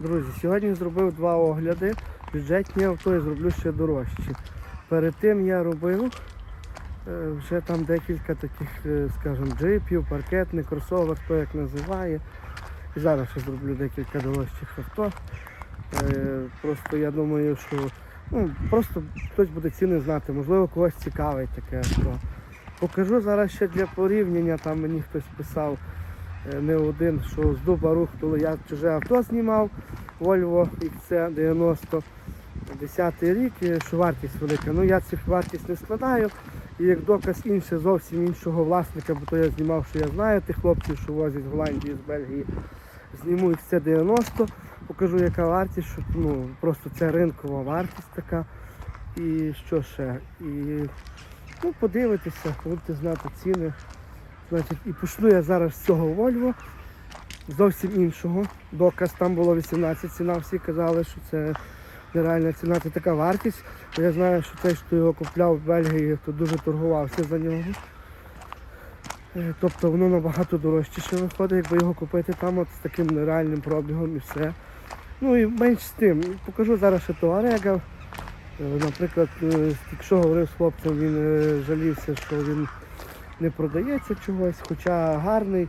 Друзі, сьогодні зробив два огляди. Бюджетні авто і зроблю ще дорожчі. Перед тим я робив е, вже там декілька таких, е, скажімо, джипів, паркетний, кросовер, хто як називає. І зараз ще зроблю декілька дорожчих авто. Е, Просто я думаю, що ну, просто хтось буде ціни знати, можливо, когось цікавить таке авто. Покажу зараз ще для порівняння, там мені хтось писав не один, що з дуба рух, коли я чуже авто знімав, Volvo XC90, 10 рік, що вартість велика. Ну я цю вартість не складаю. І як доказ інше, зовсім іншого власника, бо то я знімав, що я знаю тих хлопців, що возять з Голландії, з Бельгії. Зніму XC90, покажу яка вартість, щоб ну, просто це ринкова вартість така. І що ще? І ну, подивитися, будете знати ціни. Значить, і почну я зараз з цього Volvo, зовсім іншого. Доказ там було 18 ціна, всі казали, що це нереальна ціна, це така вартість. Я знаю, що той, хто його купляв в Бельгії, то дуже торгувався за нього. Е, Тобто воно набагато дорожче виходить, якби його купити там от з таким нереальним пробігом і все. Ну і менш з тим. Покажу зараз ще Туарега. Наприклад, е, якщо говорив з хлопцем, він е, жалівся, що він не продається чогось, хоча гарний.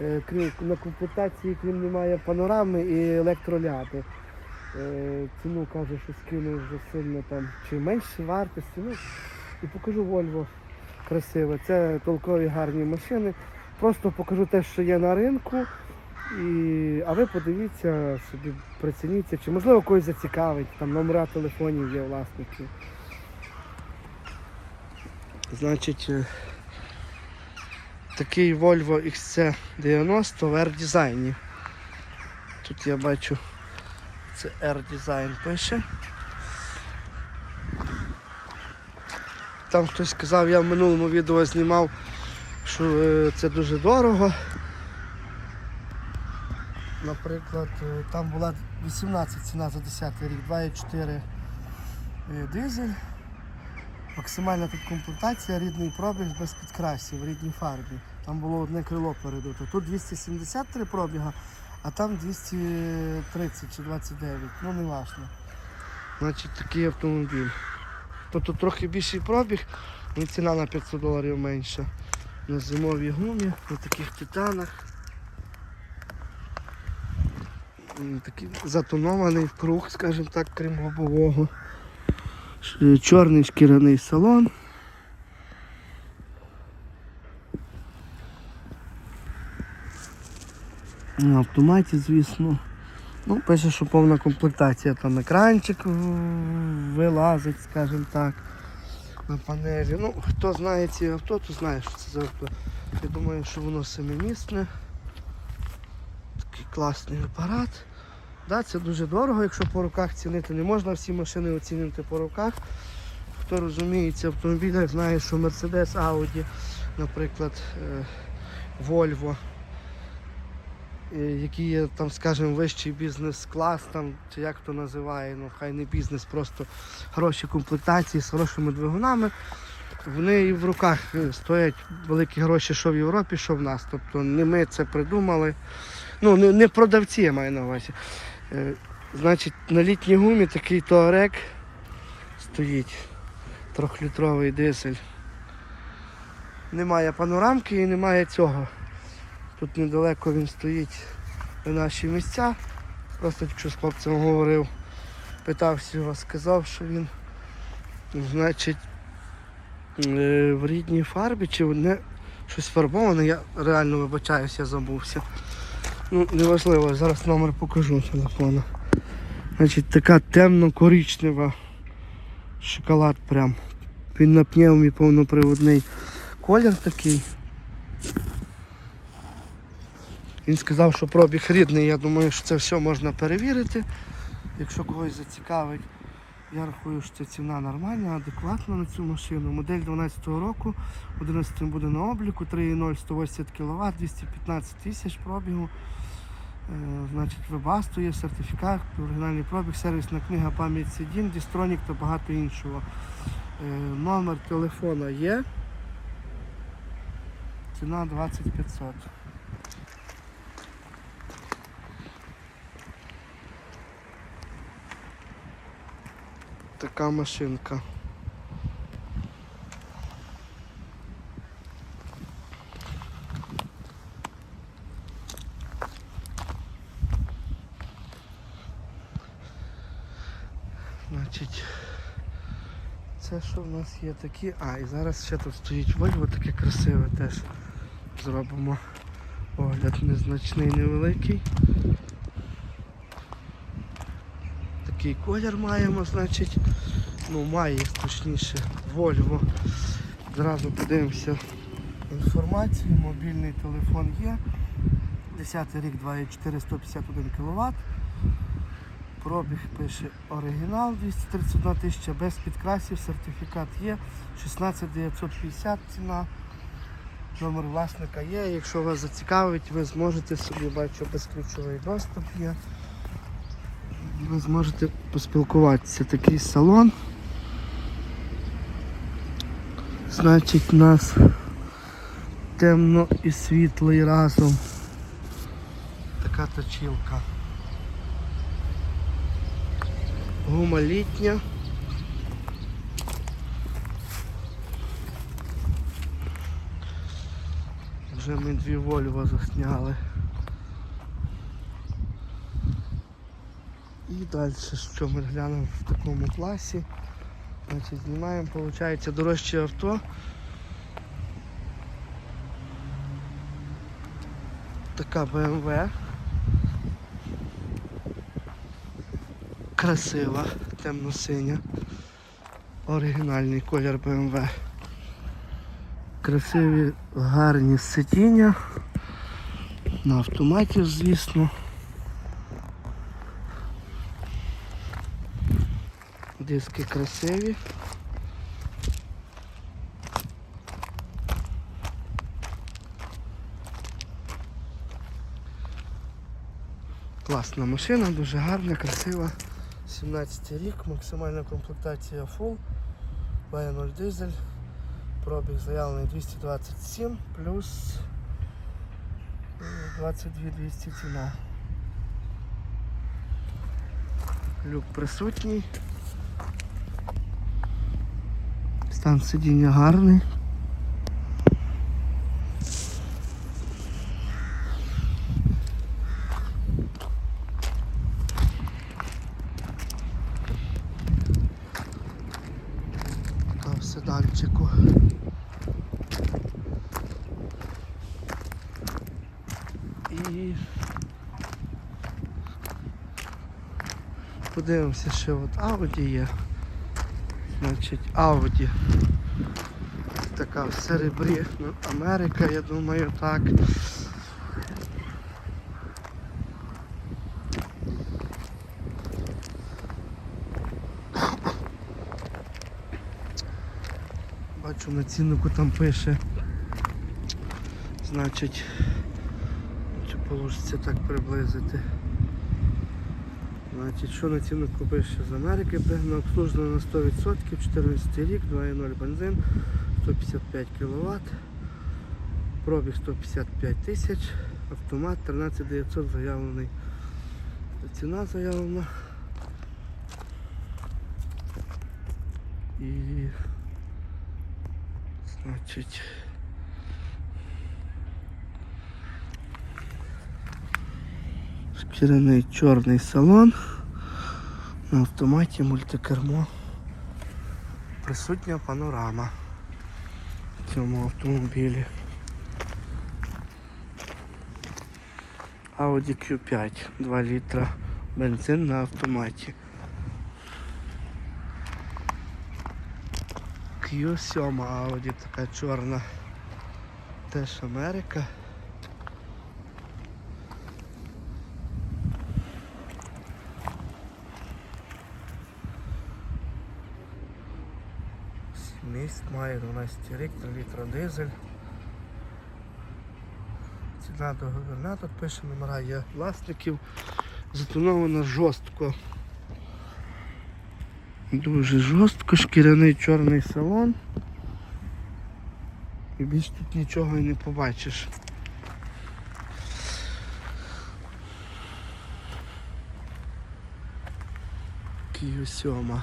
Е, на комплектації, крім немає панорами і електроляди. Е, Ціну каже, що скинув вже сильно там, чи менше вартості. Ну, і покажу Volvo красиве. Це толкові гарні машини. Просто покажу те, що є на ринку. І, а ви подивіться собі, прицініться, чи можливо когось зацікавить, там номера телефонів є власників. Значить, е, такий Volvo XC90 в R-дизайні. Тут я бачу, це R-дизайн пише. Там хтось сказав, я в минулому відео знімав, що е, це дуже дорого. Наприклад, е, там була 18 ціна за 10 рік, 2,4 е, дизель. Максимальна тут комплектація, рідний пробіг без підкрасів в рідній фарбі. Там було одне крило передуто. Тут 273 пробіга, а там 230 чи 29, ну не важно. Значить такий автомобіль. Тобто трохи більший пробіг, але ціна на 500 доларів менша. На зимовій гумі, на таких титанах. Такий затонований круг, скажімо так, крім лобового. Ш- Чорний шкіряний салон. На автоматі, звісно. Ну, пише, що повна комплектація, там екранчик вилазить, скажімо так, на панелі. Ну, хто знає ці авто, то знає, що це за авто. Я думаю, що воно семимісне. Такий класний апарат. Да, це дуже дорого, якщо по руках цінити не можна, всі машини оцінювати по руках. Хто розуміється в автомобілях, знає, що Mercedes, Audi, наприклад, е, Volvo, е, які є там, скажімо, вищий бізнес-клас, там, чи як то називає, ну хай не бізнес, просто хороші комплектації з хорошими двигунами. Вони і в руках е, стоять великі гроші, що в Європі, що в нас. Тобто не ми це придумали. Ну, не, не продавці, я маю на увазі. Е, Значить, на літній гумі такий туарек стоїть. Трьохлітровий дизель. Немає панорамки і немає цього. Тут недалеко він стоїть на наші місця. Просто якщо з хлопцем говорив, питався його, сказав, що він значить е, в рідній фарбі чи не щось фарбоване, я реально вибачаюся, забувся. Ну, неважливо, зараз номер покажу телефона. Значить, така темно-коричнева шоколад прям. Він на пневмі повноприводний колір такий. Він сказав, що пробіг рідний, я думаю, що це все можна перевірити. Якщо когось зацікавить, я рахую, що ця ціна нормальна, адекватна на цю машину. Модель 12 року, 11 буде на обліку, 3.0 180 кВт, 215 тисяч пробігу. Е, значить, вибастує, сертифікат, оригінальний пробіг, сервісна книга, пам'ять сидін, дістронік та багато іншого. Е, номер телефона є. Ціна 2500. Така машинка. Це що в нас є такі. А, і зараз ще тут стоїть Вольво, таке красиве теж. Зробимо огляд незначний, невеликий. Такий колір маємо, значить. Ну, має точніше Volvo. Зразу подивимося інформацію. Мобільний телефон є. 10 рік 2,4 151 кВт. Пробіг пише оригінал 231 тисяча без підкрасів, сертифікат є, 16950 ціна. Номер власника є. Якщо вас зацікавить, ви зможете собі, бачу, безключовий доступ є. Ви зможете поспілкуватися. Такий салон. Значить, у нас темно і світлий разом. Така точилка. Гума літня. Вже ми дві Вольво засняли. І далі, що ми глянемо в такому класі. Значить, знімаємо, виходить, дорожче авто. Така BMW. Красива, темно-синя. Оригінальний колір BMW. Красиві, гарні сидіння. На автоматі, звісно. Диски красиві. Класна машина, дуже гарна, красива. 17 рік, максимальна комплектація Full, 2.0 дизель, пробіг заявлений 227 плюс е, 22 200 ціна. Люк присутній. Стан сидіння гарний. Та в седанчику. І подивимося, що от Audi є. Значить, Audi. Така в серебрі. Ну, Америка, я думаю, так. Бачу на ціннику там пише. Значить, чи вийде так приблизити. Значить, що на ціннику пише з Америки, пригнано обслужено на 100%, 14 рік, 2.0 бензин, 155 кВт, пробіг 155 тисяч, автомат 13 900 заявлений. Ціна заявлена. І значить шкіряний чорний салон. На автоматі мультикермо. Присутня панорама в цьому автомобілі. Audi Q5 2 літра бензин на автоматі. Q7 Audi така чорна. Теж Америка. Місць має 12 рік, 3 літра дизель. Ціна договірна, тут пише номера є власників. Затоновано жорстко. Дуже жорстко, шкіряний чорний салон. І більш тут нічого і не побачиш. Київ 7.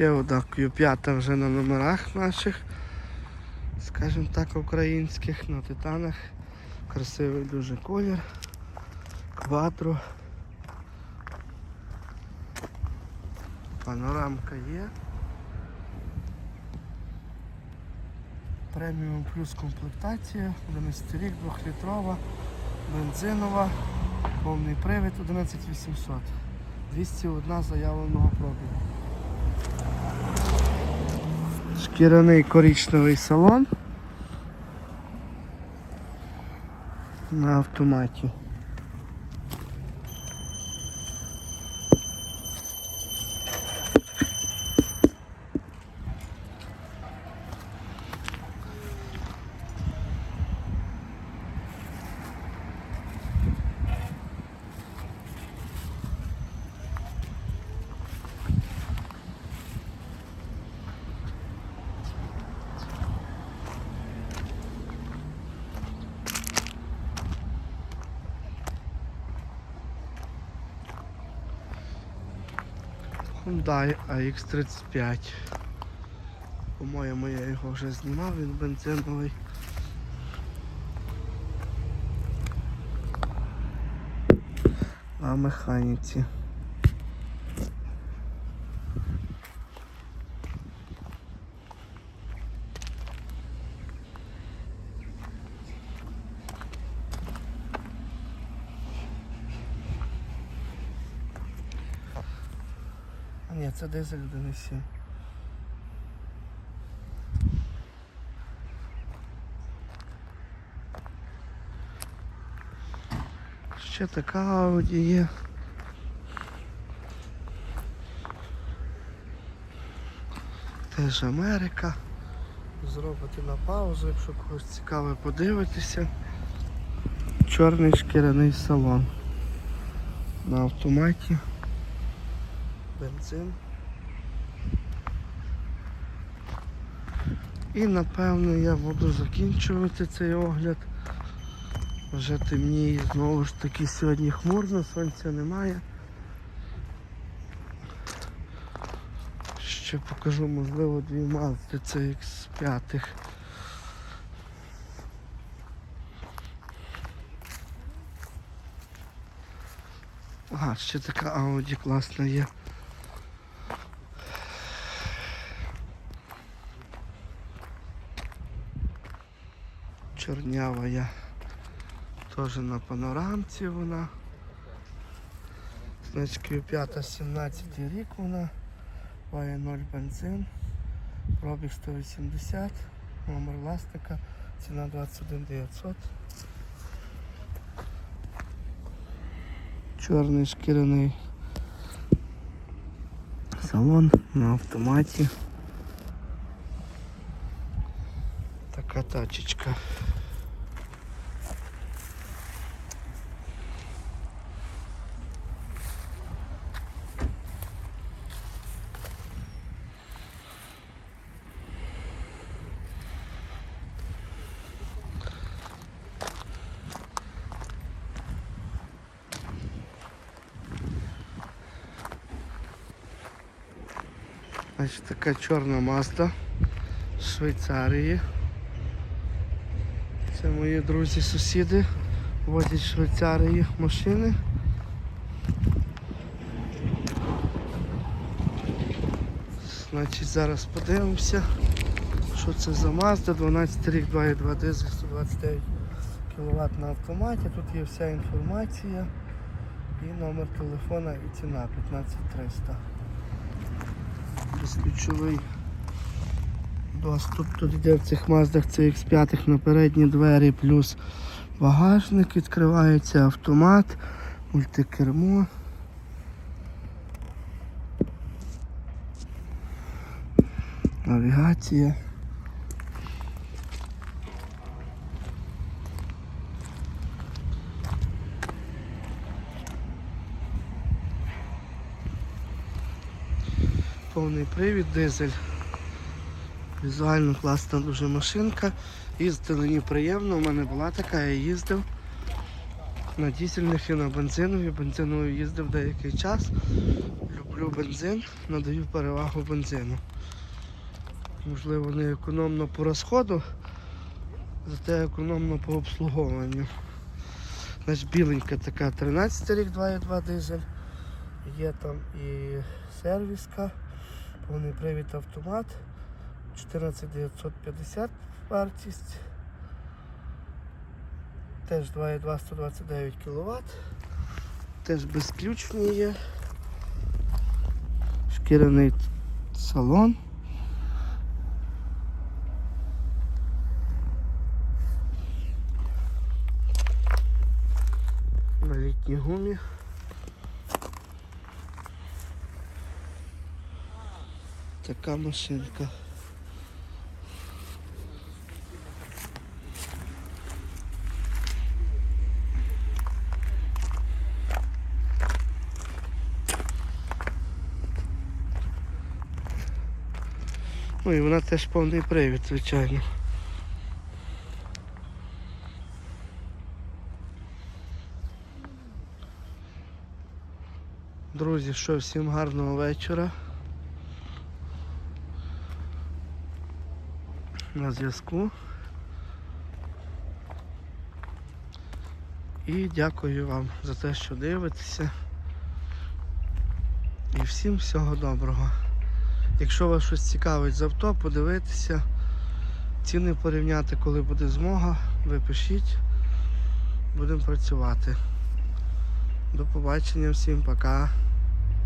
Ще одна Q5 вже на номерах наших, скажімо так, українських, на титанах. Красивий дуже колір. Квадро. Панорамка є. Преміум плюс комплектація, 11 рік, 2-літрова, бензинова, повний привід 11800. 201 заявленого пробігу. Шкіряний коричневий салон на автоматі. Hyundai AX35. По-моєму, я його вже знімав, він бензиновий. На механіці. Це дизель 1.7. Ще така Audi є. Теж Америка. Зробити на паузу, якщо когось цікаве подивитися. Чорний шкіряний салон. На автоматі. Бензин. І напевно я буду закінчувати цей огляд. Вже темніє, знову ж таки сьогодні хмурно, сонця немає. Ще покажу, можливо, дві Mazda CX5. Ага, ще така Audi класна є. Чорнява я. Теж на панорамці вона. Значки 5 17 рік вона. Має 0 бензин. Пробіг 180. Номер власника. Ціна 21 900. Чорний шкіряний салон на автоматі. Така тачечка. Значить, така чорна Mazda з Швейцарії. Це мої друзі-сусіди возять Швейцарії машини. Значить, зараз подивимося, що це за Mazda, 12 рік, 2,2 дизель, 129 кВт на автоматі. Тут є вся інформація і номер телефона і ціна 15300 безключовий доступ. Тут йде в цих маздах CX5 на передні двері, плюс багажник, відкривається автомат, мультикермо. Навігація. Повний привід, дизель. Візуально класна дуже машинка. Їздити ній приємно, у мене була така, я їздив. На дізельних і на бензинові. Бензиновий їздив деякий час. Люблю бензин, надаю перевагу бензину. Можливо, не економно по розходу, зате економно по обслуговуванню. Значить, біленька така 13 рік 2,2 дизель. Є там і сервіска, повний привід автомат. 14950 вартість. Теж 2,2 129 кВт. Теж безключні є. Шкіряний салон. На літній гумі. Така машинка. Ну і вона теж повний привід, звичайно. Друзі, що всім гарного вечора. На зв'язку. І дякую вам за те, що дивитеся. І всім всього доброго. Якщо вас щось цікавить з авто, подивитися, ціни порівняти, коли буде змога, ви пишіть, будемо працювати. До побачення всім, пока.